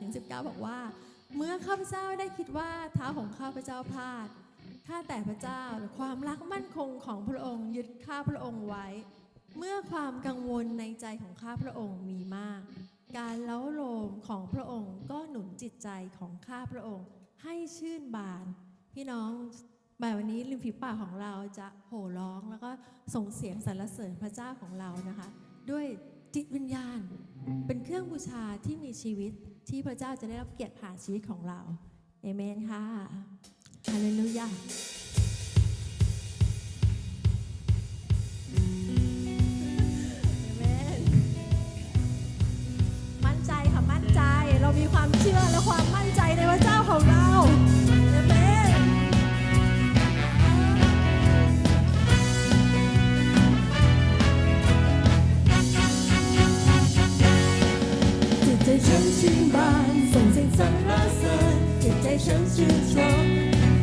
ถึง 19 บอกว่า เมื่อข้าพเจ้าได้คิดว่าเท้าของข้าพเจ้าพลาดข้าแต่พระเจ้าความรักมั่นคงของพระองค์ยึดข้าพระองค์ไว้ เมื่อความกังวลในใจของข้าพระองค์มีมาก การเล้าโลมของพระองค์ก็หนุนจิตใจของข้าพระองค์ให้ชื่นบาน พี่น้องบ่ายวันนี้ริมฝีปากของเราจะโห่ร้องแล้วก็ส่งเสียงสรรเสริญพระเจ้าของเรานะคะ ด้วยจิตวิญญาณ เป็นเครื่องบูชาที่มีชีวิต ที่พระเจ้าจะได้รับเกียรติผ่านชีวิตของเราเอเมนค่ะฮาเลลูยาเอเมนมั่นใจค่ะ มั่นใจเรามีความเชื่อและความมั่นใจในพระเจ้าของเรา ฉันชื่นชม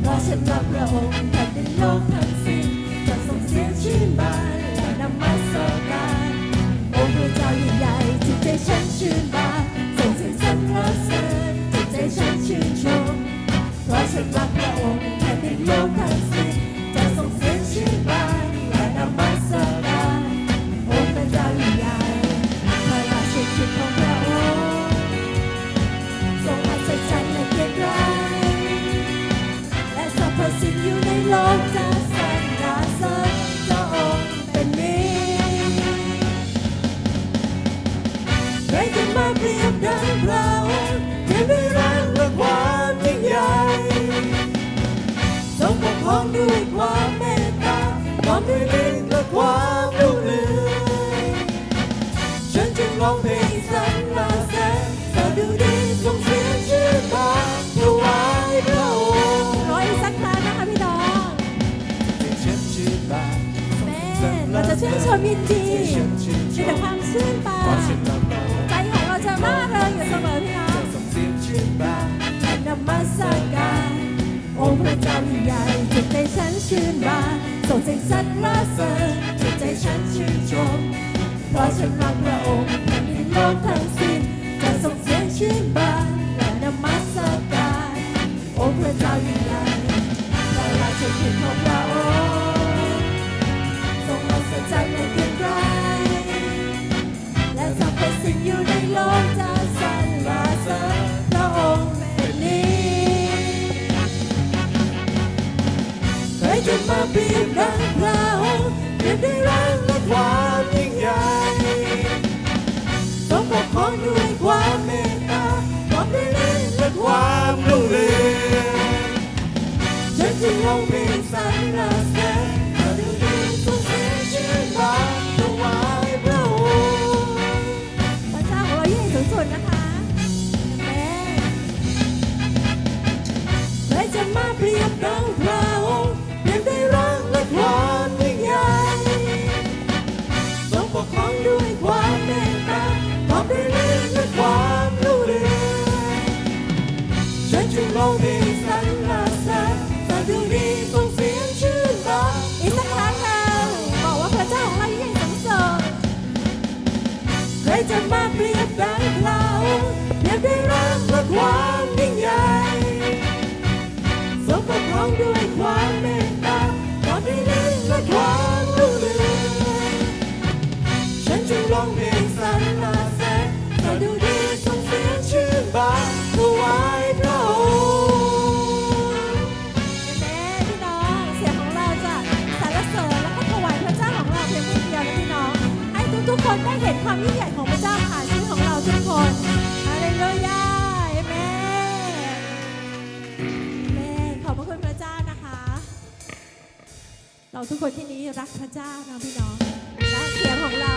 เพราะฉันรักพระองค์แผ่นดินโลกทั้งสิ้นจะส่งเสียงชื่นบานและนำมาสการองค์พระเจ้ายิ่งใหญ่จิตใจฉันชื่นบานส่งเสียงสรรเสริญจิตใจฉันชื่นชมเพราะฉันรัก ด้วยความเมตตาพร้อมด้วยฤทธิ์และความรุ่งเรืองฉันจึงร้องเพลงสรรเสริญสดุดีส่งเสียงชื่นบานถวายพระองค์ร้อยสักครั้งนะคะพี่น้องฉันชื่นบานแม่เราจะชื่นชมยินดีมีแต่ความชื่นบา ชื่นบานส่งเสียงสรรเสริญจิตใจฉันชื่นชม เพราะฉันรักพระองค์แผ่นดินโลกทั้งสิ้นจะส่งเสียงชื่นบานและนมัสการองค์พระเจ้ายิ่งใหญ่พระราชกิจของพระอง จะมาเปรียบดังพราเปรียบด้รักและความยิ่งใหญ่ทรงปกครองด้วยความเมตตาพร้อมด้เล่นและความรุ่งเรืองฉันจึงร้องมีสรรเสริญ จะมาเปรียบดังเราเปรียบด้รักและความ เราทุกคนที่นี้รักพระเจ้านะพี่น้องและเสียงของเรา